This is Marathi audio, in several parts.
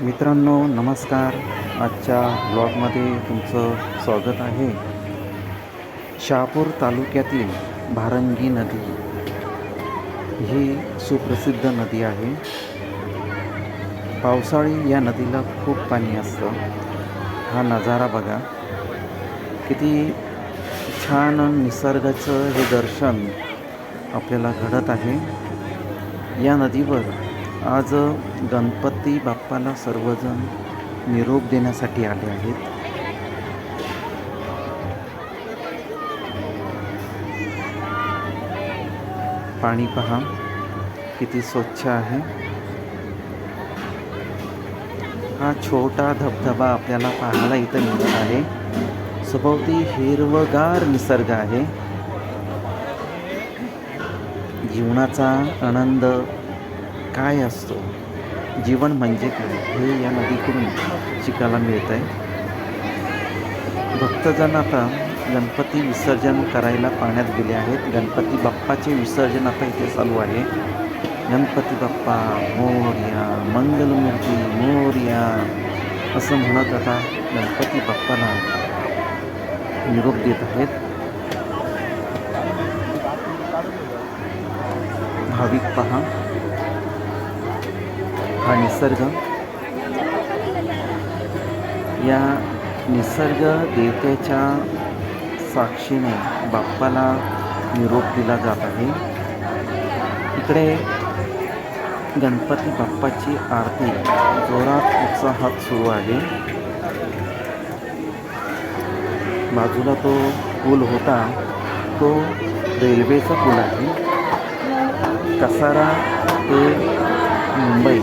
मित्रांनो नमस्कार. आजच्या ब्लॉगमध्ये तुमचं स्वागत आहे. शहापूर तालुक्यातील भारंगी नदी. ही सुप्रसिद्ध नदी आहे. पावसाळी या नदीला खूप पाणी असतं. हा नजारा बघा. किती छान निसर्गाचं हे दर्शन आपल्याला घडत आहे. या नदीवर आज गणपती बाप्पाला सर्वजण निरोप देण्यासाठी आले आहेत. पाणी पहा किती स्वच्छ आहे. हा छोटा धबधबा आपल्याला पाहायला इथं मिळत आहे. सभोवती हिरवगार निसर्ग आहे. जीवनाचा आनंद काय असतो? जीवन म्हणजे काय? हे या नदीकडून शिकायला मिळत आहे भक्तजण आता गणपती विसर्जन करायला पाण्यात गेले आहेत. गणपती बाप्पाचे विसर्जन आता इथे चालू आहे. गणपती बाप्पा मोर्या मंगलमूर्ती मोर्या असं म्हणत आता गणपती बाप्पाला निरोप देत आहेत. भाविक पहा. हा निसर्ग. या निसर्ग देवतेच्या साक्षीने बाप्पाला निरोप दिला जात आहे. इकडे गणपती बाप्पाची आरती जोरात उत्साहात सुरू आहे. बाजूला तो पूल होता तो रेल्वेचा पूल आहे. कसारा ते मुंबई.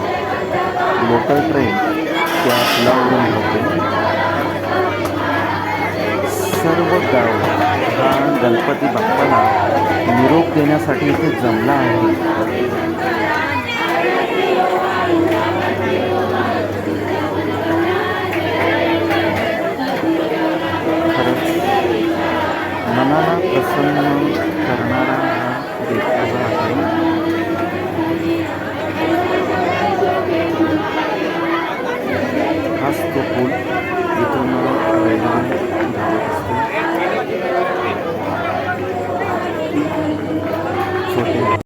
लोकल ट्रेन त्या पुलावरून होते सर्व गाव हा गणपती बाप्पाला निरोप देण्यासाठी इथे जमला आहे. खरंच मनाला प्रसन्न करणारा হস্তকুল ঋতুমা রেহান